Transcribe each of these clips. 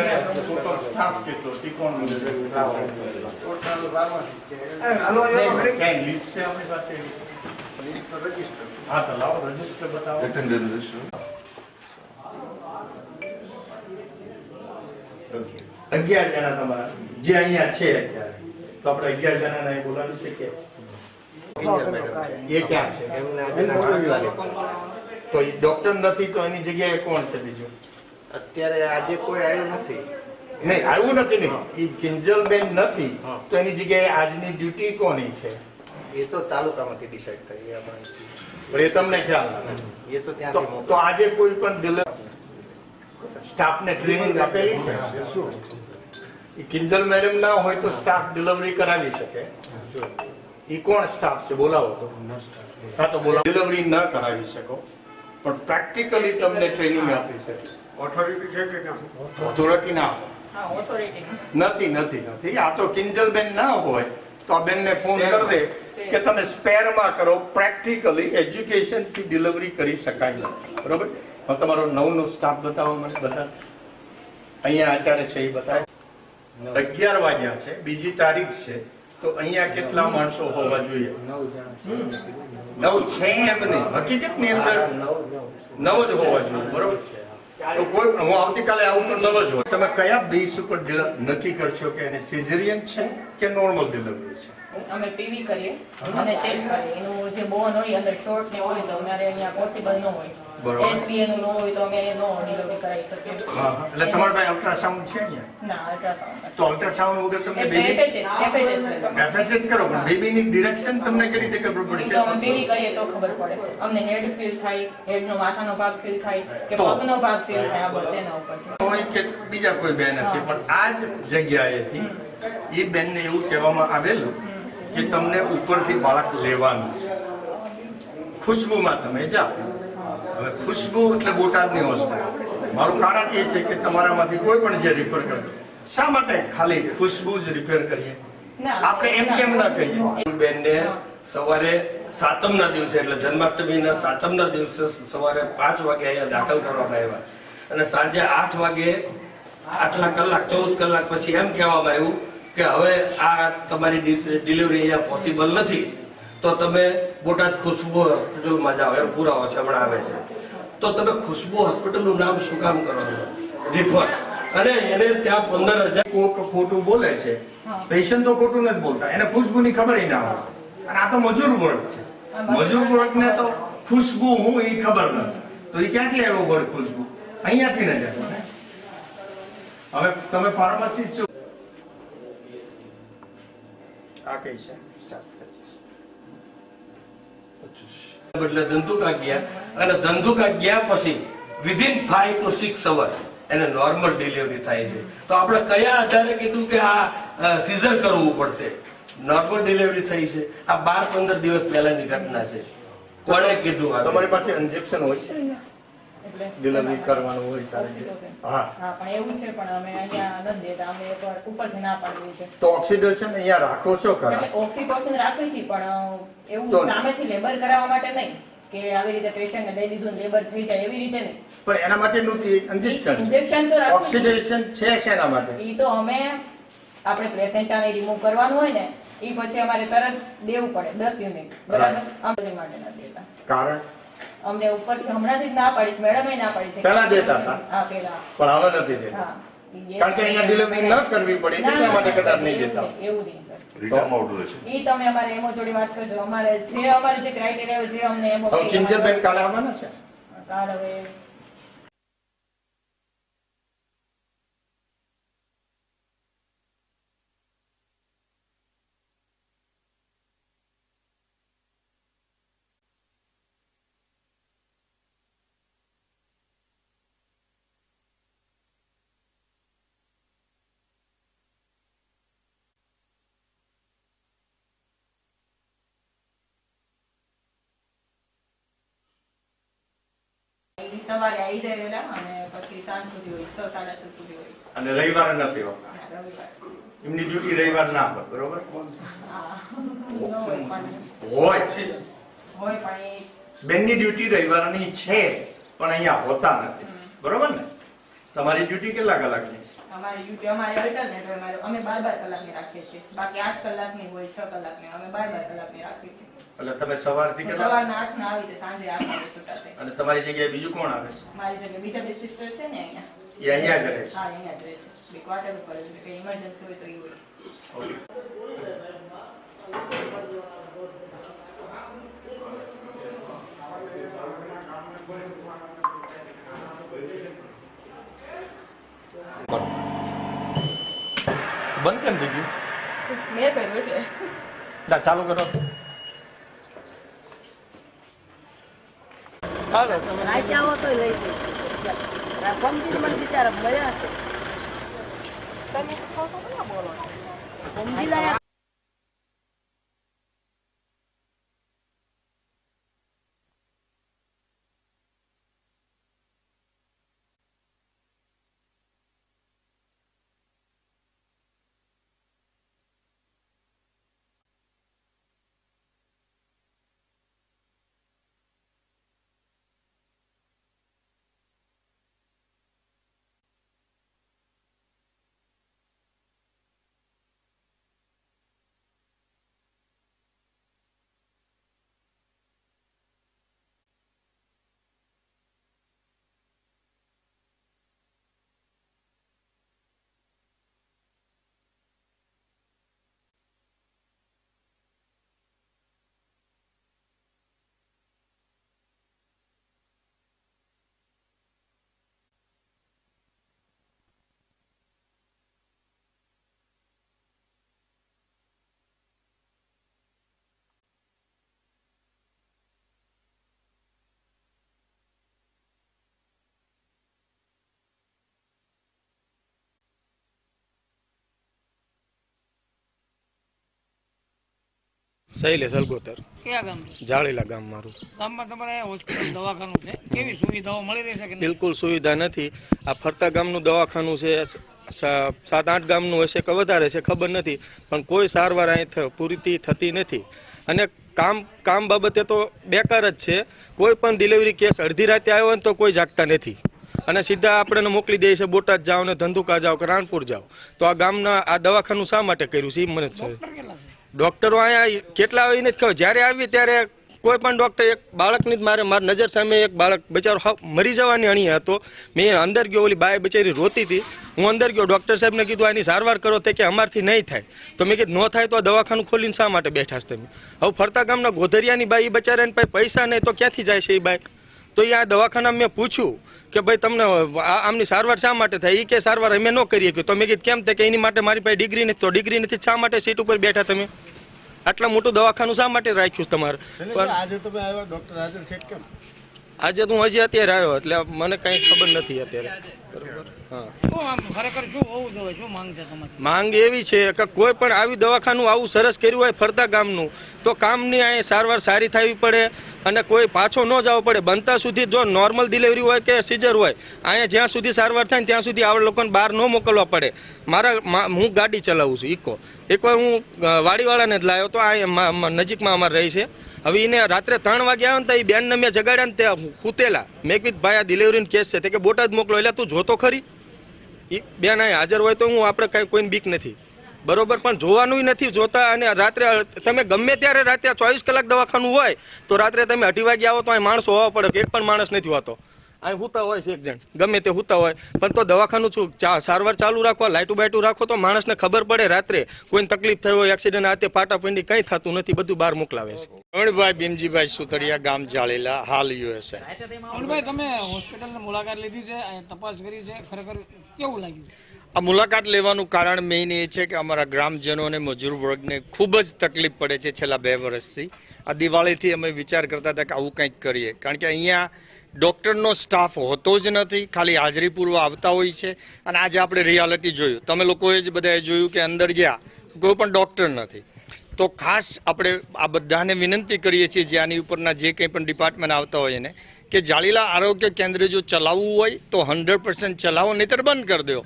અત્યારે total staff કેટલો છે ટોટલ બારમાંથી છે હાલો આવ્યો તો ખરી? ક્યાંય લિસ્ટ છે આપણી પાસે રજિસ્ટર હા તો લાવો રજિસ્ટર બતાવો અગિયાર જણા તમારા જે અહીંયા છે અત્યારે તો આપણે અગિયાર જણાને અહીં બોલાવી શકીએ એ ક્યાં છે એમને તો ડોક્ટર નથી તો એની જગ્યાએ કોણ છે બીજું અત્યારે આજે કોઈ આવ્યું નથી. નહીં આવ્યું નથી નહીં. એ કિંજલબેન નથી. તો એની જગ્યાએ આજની ડ્યુટી કોની છે? એ તો તાલુકામાંથી ડિસાઈડ થઈ પણ એ તમને ખ્યાલ નથી. એ તો ત્યાં તો આજે કોઈ પણ ડિલિવરી સ્ટાફને ટ્રેનિંગ આપેલી છે? એ કિંજલ મેડમ ના હોય તો સ્ટાફ ડિલિવરી કરાવી શકે. એ કોણ સ્ટાફ છે? બોલાવો તો. હા તો બોલાવો. ડિલિવરી ન કરાવી શકો. પણ પ્રેક્ટિકલી તમને ટ્રેનિંગ આપી શકે. ઓથોરિટી છે કે ના? ઓથોરિટી ના હોય. હા ઓથોરિટી નથી નથી નથી. આ તો કિંજલબેન ના હોય તો આ બેનને ફોન કરી દે કે તમે સ્પેરમાં કરો પ્રેક્ટિકલી એજ્યુકેશનથી ડિલિવરી કરી શકાય. બરોબર? હું તમારો નવનો સ્ટાફ બતાવો મને બધા અહીંયા અત્યારે છે એ બતાવે. અગિયાર વાગ્યા છે બીજી તારીખ છે. તો અહીંયા કેટલા માણસો હોવા જોઈએ? નવ છે. એમ નહીં હકીકતની અંદર નવ જ હોવા જોઈએ બરોબર? તો કોઈ પણ હું આવતીકાલે આવું તો નવ જ હોય. તમે કયા બેસ ઉપર નક્કી કરશો કે એને સિઝેરિયન છે કે નોર્મલ ડિલિવરી છે? અમે પીવી કરીએ અને ચેક કરીએ. એનું જે બોન હોય અને શોર્ટ ને હોય તો અમારે અહીંયા પોસિબલ ન હોય. બરોબર. એસબી એનું હોય તો અમે નો ડિલિવરી કરાવી શકીએ. હા હા. એટલે તમારા પાસે અલ્ટ્રાસાઉન્ડ છે અહીંયા? ના અલ્ટ્રાસાઉન્ડ તો અલ્ટ્રાસાઉન્ડ વગર તમને બેબી એફએચએસ એફએચએસ કરો પણ બેબીની ડિરેક્શન તમને કઈ રીતે ખબર એ તો અમે પડશે કરીએ તો ખબર પડે. અમને હેડ ફીલ થાય હેડનો માથાનો ભાગ ફીલ થાય કે પગનો ભાગ ફીલ થાય આ બસ એના ઉપરથી હોય કે બીજા કોઈ બેન હશે પણ આ જ જગ્યાએથી એ બેનને એવું કહેવામાં આવેલું કે તમને ઉપરથી બાળક લેવાનું છે. ખુશ્બુમાં તમે જાઓ. હવે ખુશ્બુ એટલે બોટાદની હોસ્પિટલ મારું કારણ એ છે કે તમારામાંથી કોઈ પણ જે રિફર કરે શા માટે ખાલી ખુશ્બુ જ રિપેર કરીએ? આપણે એમ કેમ ના કહીએ? બેનને સવારે સાતમના દિવસે એટલે જન્માષ્ટમીના સાતમના દિવસે સવારે પાંચ વાગે અહીંયા દાખલ કરવામાં આવ્યા. અને સાંજે આઠ વાગે આટલા કલાક ચૌદ કલાક પછી એમ કહેવામાં આવ્યું કે હવે આ તમારી ડિલિવરી અહીંયા પોસિબલ નથી. તો તમે બોટાદ ખુશ્બુ હોસ્પિટલમાં જાઓ એમ પુરાવો છે હમણાં આવે છે. તો તમે ખુશ્બુ હોસ્પિટલનું નામ શું કામ કરો છો? રિફર અને એને ત્યાં પંદર હજાર કોક ખોટું બોલે છે. પેશન્ટ તો ખોટું નથી બોલતા. એને ખુશ્બુની ખબર ના હોય. અને આ તો મજૂર વર્ગ છે. મજૂર વર્ગને તો ખુશ્બુ હું એ ખબર નથી. તો એ ક્યાંથી આવ્યો વર્ગ ખુશ્બુ? અહીંયાથી ન જતો હવે તમે ફાર્માસિસ્ટ છો. આ કઈ છે? બદલે ધંધુકા ગયા અને ધંધુકા ગયા પછી within five to six hour એને નોર્મલ ડિલિવરી થાય છે. તો આપણે કયા આધારે કીધું કે આ સિઝર કરવું પડશે? નોર્મલ ડિલિવરી થઈ છે. આ બાર પંદર દિવસ પહેલાની ઘટના છે. કોણે કીધું તમારી પાસે ઇન્જેક્શન હોય છે એટલે ડિલિવરી કરવાનું હોય ત્યારે હા. હા પણ એવું છે પણ અમે અહીંયા નથી દેતા. અમે એકવાર ઉપરથી ના પાડવી છે તો ઓક્સિડેશન અહીંયા રાખો છો ખરા એટલે ઓક્સિટોસિન રાખવી છે પણ એવું સામેથી લેબર કરાવવા માટે નહીં કે આવી રીતે પેશન્ટને દઈ દીધું લેબર થઈ જાય એવી રીતે નહીં. પણ એના માટેનું ઇન્જેક્શન ઇન્જેક્શન તો ઓક્સિડેશન છે. શેના માટે? ઈ તો અમે આપણે પ્લેસેન્ટાને રિમૂવ કરવાનું હોય ને ઈ પછી અમારે તરત દેવું પડે દસ યુનિટ બરાબર? અમને માટે નથી દેતા. કારણ? અમને ઉપર હમણાંથી ના પાડી છે મેડમે ના પાડી છે. પહેલા દેતા હતા? હા પહેલા. પણ હવે નથી દેતા? કારણ કે અહીંયા ડિલિવરી ન કરવી પડે એટલા માટે કદાચ નહીં દેતા. એવું નહીં સર. રિટર્ન ઓર્ડર છે. એ તમે અમારે એમો જોડે વાત કરજો. અમારે જે અમારે જે ક્રાઇટેરિયા છે અમને એમો હવે કિંજલબેન કાલે આવવાના છે? કાલે હવે સવારે આવી જાય વેલા અને પછી સાંજ સુધી હોય છ સાડા છ સુધી હોય. અને રવિવારે નથી હોતા? હા, રવિવાર. એમની ડ્યુટી રવિવાર ના હોય બરોબર? હા ન હોય પણ. હોય. છે હોય પણ એ. બેનની ડ્યુટી રવિવારની છે પણ અહીંયા હોતા નથી. બરોબર ને? તમારી ડ્યુટી કેટલા કલાકની? અમારી ડ્યુટી અમારે અલ્ટર ને અમારે અમે બાર બાર કલાકની રાખીએ છીએ. બાકી આઠ કલાકની હોય છ કલાકની અમે બાર બાર કલાકની રાખીએ છીએ. એટલે તમે સવારથી કેટલા સવારના આઠ ના આવી સાંજે આઠ વાગે છૂટા થાય. અને તમારી જગ્યાએ બીજું કોણ આવે છે? મારી જગ્યાએ બીજા બે સિસ્ટર છે ને અહીંયા. એ અહીંયા જ રહે છે? હા અહીંયા જ રહે છે. બે ક્વાર્ટર ઉપર છે. કે ઇમરજન્સી હોય તો એ હોય. ઓકે. બંધ કેમ થઈ ગયું? મેં કર્યું એટલે. ના ચાલુ કરો. હાલો આવો તો લઈ ગમતી મને બિચારા તમે બોલો સમજી લાયા શૈલેષ અલગોતર. કયા ગામ જાળેલા ગામ મારું. ગામમાં તમારે હોસ્પિટલ દવાખાનું છે? કેવી સુવિધાઓ મળી રહેશે કે બિલકુલ સુવિધા નથી. આ ફરતા ગામનું દવાખાનું છે સાત આઠ ગામનું હશે કે વધારે છે ખબર નથી. પણ કોઈ સારવાર અહીં પૂરતી થતી નથી. અને કામ કામ બાબતે તો બેકાર જ છે. કોઈ પણ ડિલિવરી કેસ અડધી રાતે આવ્યો ને તો કોઈ જાગતા નથી. અને સીધા આપણને મોકલી દે છે બોટાદ જાઓ ને ધંધુકા જાઓ કે રાણપુર જાઓ તો આ ગામના આ દવાખાનું શા માટે કર્યું છે? એ મને છે? ડોક્ટર અહીંયા કેટલા હોય નથી ખબર. જ્યારે આવી ત્યારે કોઈ પણ ડોક્ટર એક બાળકની જ મારે મારી નજર સામે એક બાળક બચારો મરી જવાની અણી હતો. મેં અંદર ગયો, ઓલી બાય બચારી રોતી હતી. હું અંદર ગયો, ડૉક્ટર સાહેબને કીધું આની સારવાર કરો તે કે અમારથી નહીં થાય. તો મેં કીધું, ન થાય તો આ દવાખાનું ખોલીને શા માટે બેઠા છે તમે? હવે ફરતા ગામના ગોધરિયાની બાઈ બચારાને પાસે પૈસા નહીં તો ક્યાંથી જાય છે એ બાઈ? તો એ આ દવાખાના મેં પૂછ્યું કે ભાઈ તમને આ- આમની સારવાર શા માટે થાય? એ કે સારવાર અમે ન કરીએ કે. તો મેં કીધું કેમ તે કે એની માટે મારી પાસે ડિગ્રી નથી. તો ડિગ્રી નથી શા માટે સીટ ઉપર બેઠા તમે? આટલા મોટું દવાખાનું શા માટે રાખ્યું છે તમારે પણ આજે તમે આવ્યા ડોક્ટર હાજર છે કેમ? આજે તો હું હજી અત્યારે આવ્યો એટલે મને કંઈ ખબર નથી અત્યારે. બરોબર. માંગ એવી છે કે કોઈ પણ આવી દવાખાનું આવું સરસ કર્યું હોય ફરતા ગામનું તો કામની અહીં સારવાર સારી થવી પડે અને કોઈ પાછો ન જવો પડે. બનતા સુધી જો નોર્મલ ડિલિવરી હોય કે સિઝર હોય અહીંયા જ્યાં સુધી સારવાર થાય ત્યાં સુધી આવડે લોકોને બહાર ન મોકલવા પડે. મારા હું ગાડી ચલાવું છું ઇકો. એકવાર હું વાડીવાળાને જ લાવ્યો તો આ મા- નજીકમાં અમારે રહી છે. હવે એને રાત્રે ત્રણ વાગે આવે ને તો એ બેનને મેં જગાડ્યા ને તે હુતેલા મેં કીધું, ભાઈ, આ ડિલિવરીનો કેસ છે. તે કે, બોટાદ મોકલો. એટલે, તું જોતો ખરી. એ બેન અહીં હાજર હોય તો હું આપણે કાંઈ, કોઈને બીક નથી. બરોબર? પણ જોવાનું નથી જોતા અને રાત્રે તમે ગમે ત્યારે રાત્રે ચોવીસ કલાક દવાખાનું હોય, તો રાત્રે તમે અઢી વાગે આવો તો અહીં માણસો હોવા પડે, એક પણ માણસ નથી હોતો. અહીં હુતા હોય છે એક જણ. ગમે તે હુતા હોય. પણ તો દવાખાનું શું ચા- સારવાર ચાલુ રાખવા લાઇટું બાઇટું રાખો તો માણસને ખબર પડે રાત્રે કોઈને તકલીફ થઈ હોય એક્સિડન્ટ આતે ફાટાફંડી કંઈ થતું નથી બધું બહાર મોકલાવે છે. અણભાઈ ભીમજીભાઈ સુતરિયા ગામ જાળેલા હાલ યુએસએ અણભાઈ તમે હોસ્પિટલની મુલાકાત લીધી છે તપાસ કરી છે ખરેખર કેવું લાગ્યું? આ મુલાકાત લેવાનું કારણ મેઇન એ છે કે અમારા ગ્રામજનો અને મજૂર વર્ગને ખૂબ જ તકલીફ પડે છે છેલ્લા બે વર્ષથી. આ દિવાળીથી અમે વિચાર કરતા હતા કે આવું કંઈક કરીએ. કારણ કે અહીંયા ડૉક્ટરનો સ્ટાફ હોતો જ નથી, ખાલી હાજરી પૂર્વ આવતા હોય છે. અને આજે આપણે રિયાલિટી જોયું. તમે લોકોએ જ બધાએ જોયું કે અંદર ગયા, કોઈ પણ ડૉક્ટર નથી. તો ખાસ આપણે આ બધાને વિનંતી કરીએ છીએ જે આની ઉપરના જે કંઈ પણ ડિપાર્ટમેન્ટ આવતા હોય એને, કે જાળીલા આરોગ્ય કેન્દ્ર જો ચલાવવું હોય, તો હંડ્રેડ પર્સન્ટ ચલાવો, નહીતર બંધ કરી દો.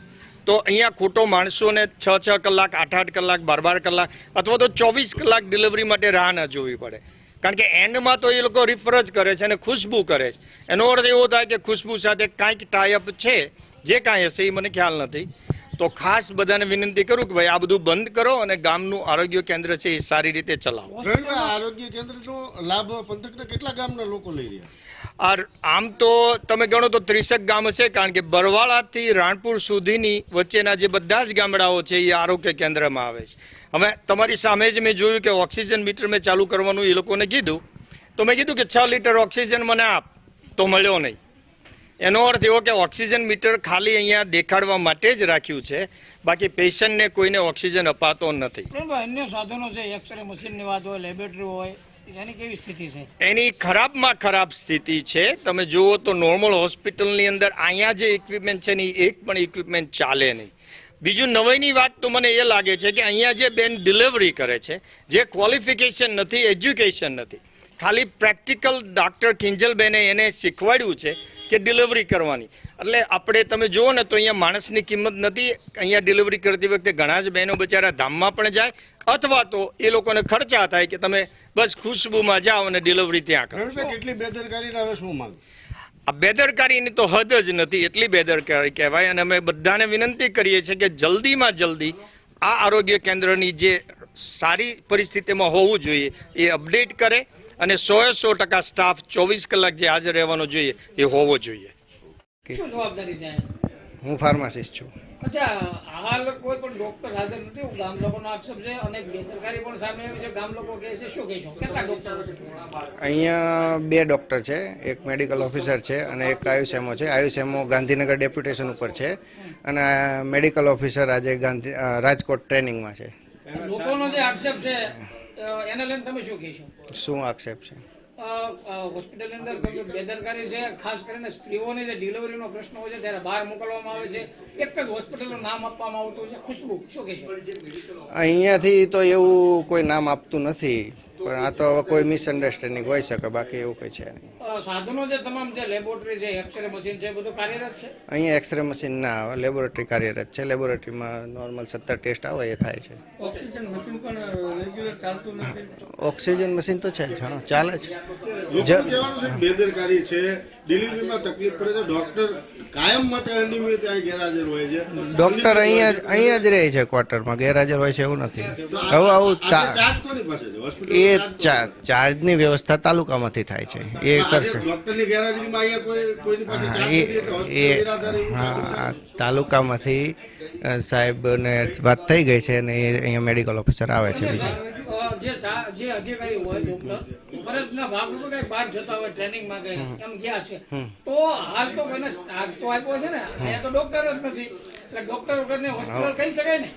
તો અહીંયા ખોટો માણસોને છ છ કલાક આઠ આઠ કલાક બાર બાર કલાક, અથવા તો ચોવીસ કલાક ડિલિવરી માટે રાહ ન જોવી પડે. કારણ કે એન્ડમાં તો એ લોકો રિફર જ કરે છે અને ખુશ્બુ કરે છે. એનો અર્થ એવો થાય કે ખુશ્બુ સાથે કાંઈક ટાઈઅપ છે, જે કાંઈ હશે એ મને ખ્યાલ નથી. તો ખાસ બધાને વિનંતી કરું કે ભાઈ આ બધું બંધ કરો અને ગામનું આરોગ્ય કેન્દ્ર છે એ સારી રીતે ચલાવો. આરોગ્ય કેન્દ્રનો લાભ પંથકના કેટલા ગામના લોકો લઈ રહ્યા? આ આમ તો તમે ગણો તો ત્રીસેક ગામ હશે, કારણ કે બરવાળાથી રાણપુર સુધીની વચ્ચેના જે બધા જ ગામડાઓ છે, એ આરોગ્ય કેન્દ્રમાં આવે છે. હવે તમારી સામે જ મેં જોયું કે ઓક્સિજન મીટર મેં ચાલુ કરવાનું, એ લોકોને કીધું. તો મેં કીધું કે છ લીટર ઓક્સિજન મને આપ, તો મળ્યો નહીં. એનો અર્થ એવો કે ઓક્સિજન મીટર ખાલી અહીંયા દેખાડવા માટે જ રાખ્યું છે, બાકી પેશન્ટને કોઈને ઓક્સિજન અપાતો નથી. અન્ય સાધનો છે, એક્સરે મશીનની વાત હોય, લેબોરેટરી હોય એની ખરાબમાં ખરાબ સ્થિતિ છે. તમે જુઓ તો નોર્મલ હોસ્પિટલની અંદર અહીંયા જે ઇક્વિપમેન્ટ છે ને એક પણ ઇક્વિપમેન્ટ ચાલે નહીં. બીજું નવાઈની વાત તો મને એ લાગે છે કે અહીંયા જે બેન ડિલિવરી કરે છે, જે ક્વોલિફિકેશન નથી એજ્યુકેશન નથી. ખાલી પ્રેક્ટિકલ ડૉક્ટર કિંજલબેને એને શીખવાડ્યું છે કે ડિલિવરી કરવાની. એટલે આપણે તમે જુઓ ને તો અહીંયા માણસની કિંમત નથી. અહીંયા ડિલિવરી કરતી વખતે ઘણા જ બહેનો બચારા ધામમાં પણ જાય. અથવા તો એ લોકોને ખર્ચા થાય કે તમે બસ ખુશ્બુમાં જાઓ અને ડિલિવરી ત્યાં કરો. કેટલી બેદરકારી હવે શું માંગ? આ બેદરકારીની તો હદ જ નથી. એટલી બેદરકારી કહેવાય અને અમે બધાને વિનંતી કરીએ છીએ કે જલ્દીમાં જલ્દી આ આરોગ્ય કેન્દ્રની જે સારી પરિસ્થિતિમાં હોવું જોઈએ એ અપડેટ કરે. અને સોએ સો ટકા સ્ટાફ ચોવીસ કલાક જે હાજર રહેવાનો જોઈએ એ હોવો જોઈએ. શું જવાબદારી છે હું ફાર્માસિસ્ટ છું. અચ્છા હાલ કોઈ પણ ડોક્ટર હાજર નથી. એવું ગામ લોકોનો આક્ષેપ છે. અને બેદરકારી પણ સામે આવી છે. ગામ લોકો કહે છે શું કહેશો? કેટલા ડોક્ટરો અહીંયા બે ડૉક્ટર છે. એક મેડિકલ ઓફિસર છે અને એક આયુષેમો છે. આયુષેમો ગાંધીનગર ડેપ્યુટેશન ઉપર છે અને મેડિકલ ઓફિસર આજે ગાંધી રાજકોટ ટ્રેનિંગમાં છે. લોકોનો જે આક્ષેપ છે એને લઈને તમે શું કહેશો? શું આક્ષેપ છે? હોસ્પિટલની અંદર બેદરકારી છે ખાસ કરીને સ્ત્રીઓની જે ડિલિવરીનો પ્રશ્ન હોય છે ત્યારે બહાર મોકલવામાં આવે છે. એક જ હોસ્પિટલનું નામ આપવામાં આવતું છે. ખુશ્બુ શું કહેશો? અહીંયાથી તો એવું કોઈ નામ આપતું નથી. પણ આ તો હવે કોઈ મિસઅન્ડરસ્ટેન્ડિંગ હોઈ શકે બાકી એવું કંઈ છે નહીં. સાધનો જે તમામ જે લેબોરેટરી છે એક્સરે મશીન છે બધું કાર્યરત છે? અહીંયા એક્સરે મશીન ના આવે લેબોરેટરી કાર્યરત છે. લેબોરેટરીમાં નોર્મલ સત્તર ટેસ્ટ આવે એ થાય છે. ઓક્સિજન મશીન પણ રેગ્યુલર ચાલતું નથી? ઓક્સિજન મશીન તો છે ચાલે છે બેદરકારી છે ડિલિવરીમાં તકલીફ પડે છે. ડોક્ટર કાયમ માટે અનિયમિત અહીં ગેરહાજર હોય છે. ડૉક્ટર અહીંયા જ અહીંયા જ રહે છે ક્વાર્ટરમાં. ગેરહાજર હોય છે એવું નથી. હવે આવું તા- ચાર્જ કોની પાસે છે? હોસ્પિટલ એ ચાર્જની વ્યવસ્થા તાલુકામાંથી થાય છે. એ કરશે. ડોક્ટરની ગેરહાજરીમાં અહીંયા કોઈ કોઈની પાસે ચાર્જ એ. હા તાલુકામાંથી સાહેબને વાત થઈ ગઈ છે અને એ અહીંયા મેડિકલ ઓફિસર આવે છે બીજા. જે જે અધિકારી હોય ડોક્ટર ફરજના ભાગરૂપે કઈ બહાર જતા હોય ટ્રેનિંગમાં કઈ એમ ગયા છે. તો હાલ તો કોઈને સ્ટાફ તો આપ્યો છે ને અહીંયા તો ડોક્ટર જ નથી. એટલે ડોક્ટર વગરની હોસ્પિટલ કહી શકાય ને?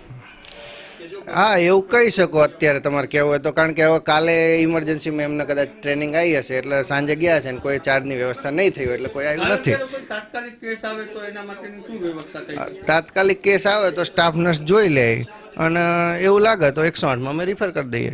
હા એવું કહી શકો અત્યારે તમારે કહેવું હોય તો કારણ કે હવે કાલે ઇમરજન્સીમાં એમને કદાચ ટ્રેનિંગ આવી હશે એટલે સાંજે ગયા છે ને કોઈ ચાર્જની વ્યવસ્થા નહીં થઈ હોય એટલે કોઈ આવ્યું નથી. કોઈ તાત્કાલિક કેસ આવે તો એના માટેની શું વ્યવસ્થા થઈ શકે? તાત્કાલિક કેસ આવે તો સ્ટાફ નર્સ જોઈ લે. અને એવું લાગે તો એકસો આઠમાં અમે રિફર કરી દઈએ.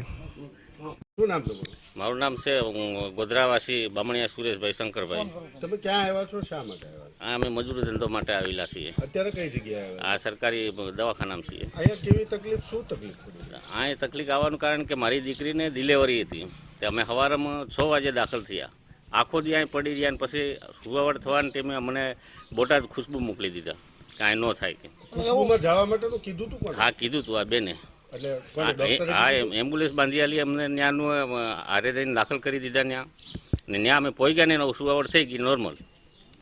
શું નામ તમારું? મારું નામ છે હું ગોધરાવાસી બામણિયા સુરેશભાઈ શંકરભાઈ. તમે ક્યાં આવ્યા છો? શા માટે આવ્યા આ અમે મજૂરી ધંધો માટે આવેલા છીએ. અત્યારે કઈ જગ્યાએ આવ્યા? આ સરકારી દવાખાનામાં છીએ. અહીંયા કેવી તકલીફ શું તકલીફ પડી? તકલીફ આવવાનું કારણ કે મારી દીકરીને ડિલેવરી હતી. તે અમે સવારમાં છ વાગે દાખલ થયા. આખો દી અહીં પડી રહ્યા ને પછી સુવાવડ થવાની ટાઈમે મને બોટાદ ખુશ્બુ મોકલી દીધા. કાંઈ ન થાય કે. ખુશ્બુમાં જવા માટેનું કીધું તું કોને હા કીધું તું આ બેને. આ એમ્બ્યુલન્સ બાંધી આલી અમને ત્યાંનું હારે થઈને દાખલ કરી દીધા ત્યાં. ને ત્યાં અમે પોઈ ગયા ને એનો સુવાવડ થઈ ગઈ નોર્મલ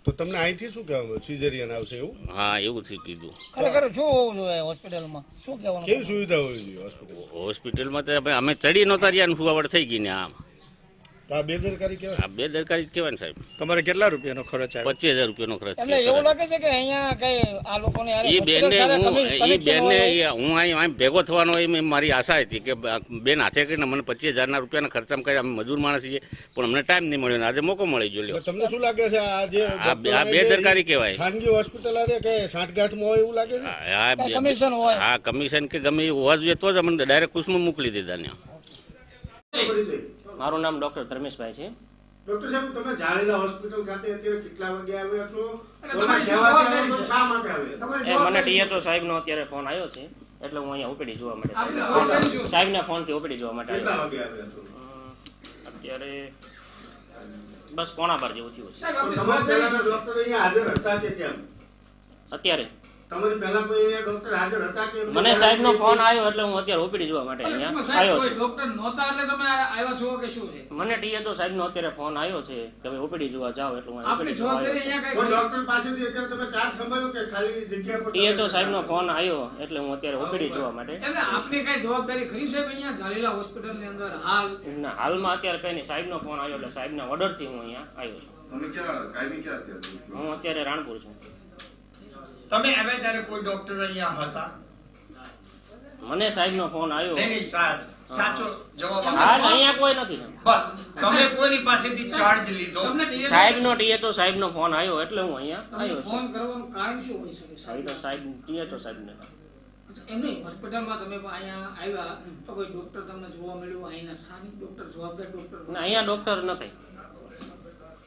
તો તમને અહીંથી શું કહેવાનું? સિઝેરિયન આવશે એવું? હા એવું થઈ કીધું. ખરેખર શું હોવું જોઈએ હોસ્પિટલમાં? શું કહેવાનું કેવી સુવિધા હોવી જોઈએ હોસ્પિટલ હોસ્પિટલમાં તો અમે- અમે ચડી નહોતા રહ્યા ને સુવાવડ થઈ ગઈ ને આમ. આ બેદરકારી કહેવાય? આ બે જ કહેવાય ને સાહેબ. તમારે કેટલા રૂપિયાનો ખર્ચ આવે? પચીસ હજાર રૂપિયાનો ખર્ચ એટલે એવું લાગે છે કે અહીંયા કઈ આ લોકોને યાર બેનને હું commi- બેનને હું અહીં અહીં ભેગો થવાનો એ મારી આશા હતી કે બેન હાથે કરીને મને પચીસ હજારના રૂપિયાના ખર્ચામાં કરી અમે મજૂર માણસ છીએ પણ અમને ટાઈમ નહીં મળ્યો આજે મોકો મળી ગયો તમને શું લાગે છે આ જે બેદરકારી કહેવાય. ખાનગી હોસ્પિટલ આરે કે સાંઠગાંઠમાં હોય એવું લાગે છે? આ- આ કમિશન હોય. હા કમિશન કે ગમે એ હોવા જોઈએ તો જ અમને ડાયરેક્ટ કુશમાં મોકલી દીધા ને મારું નામ ડોક્ટર ધર્મેશભાઈ છે. ડોક્ટર સાહેબ તમે જાળેલા હોસ્પિટલ ખાતે અત્યારે કેટલા વાગે આવ્યા છો? મને ટીએચઓ સાહેબનો અત્યારે ફોન આવ્યો છે એટલે હું અહીંયા ઓપીડી જોવા માટે સાહેબ- ના ફોન સાહેબના ફોનથી ઓપીડી જોવા માટે અત્યારે બસ પોણા બાર જેવું થયું છે. સાહેબ, અત્યારે તમારી પહેલા કોઈ ડોક્ટર હાજર હતા કે મને સાહેબનો ફોન આવ્યો એટલે હું અત્યારે ઓપીડી જોવા માટે અહીંયા આવ્યો કોઈ છું. ડોક્ટર નહોતા એટલે તમે આવ્યા છો કે શું છે? મને ટીએ તો સાહેબનો અત્યારે ફોન આવ્યો છે કે ભાઈ ઓપીડી જોવા જાવ એટલે હું આપણી જોવા જવાબદારી અહીંયા કઈ ડોક્ટર પાસેથી અત્યારે તમે ચાર સંભાળો કે ખાલી જગ્યા પર ટીએ તો સાહેબનો ફોન આવ્યો એટલે હું અત્યારે ઓપીડી જોવા માટે એટલે આપની કઈ જવાબદારી ખરી સાહેબ અહીંયા? ઝાલીલા હોસ્પિટલની અંદર હાલ? ના, હાલમાં અત્યારે કઈ નહીં સાહેબનો ફોન આવ્યો એટલે સાહેબના ઓર્ડરથી હું અહીંયા આવ્યો છું. તમે ક્યાં કાયમી ક્યાં અત્યારે? હું અત્યારે રાણપુર છું. તમે હવે ત્યારે કોઈ ડોક્ટર અહીંયા હતા? મને સાહેબનો ફોન આવ્યો. નહીં નહીં સાહેબ. સાચો જવાબ હા અહીંયા કોઈ નથી. ને. બસ તમે કોઈની પાસેથી ચાર્જ લીધો? સાહેબ નો ટીએ તો સાહેબનો ફોન આવ્યો એટલે હું અહીંયા આવ્યો ફોન કરવાનું કારણ શું હોય શકે સાહેબ? તો સાહેબ ટીએ તો સાહેબને. એમ નહીં હોસ્પિટલમાં તમે અહીંયા આવ્યા તો કોઈ ડોક્ટર તમને જોવા મળ્યું અહીંના સ્થાનિક ડોક્ટર જવાબદાર ડોક્ટર અહીંયા ડોક્ટર નથી.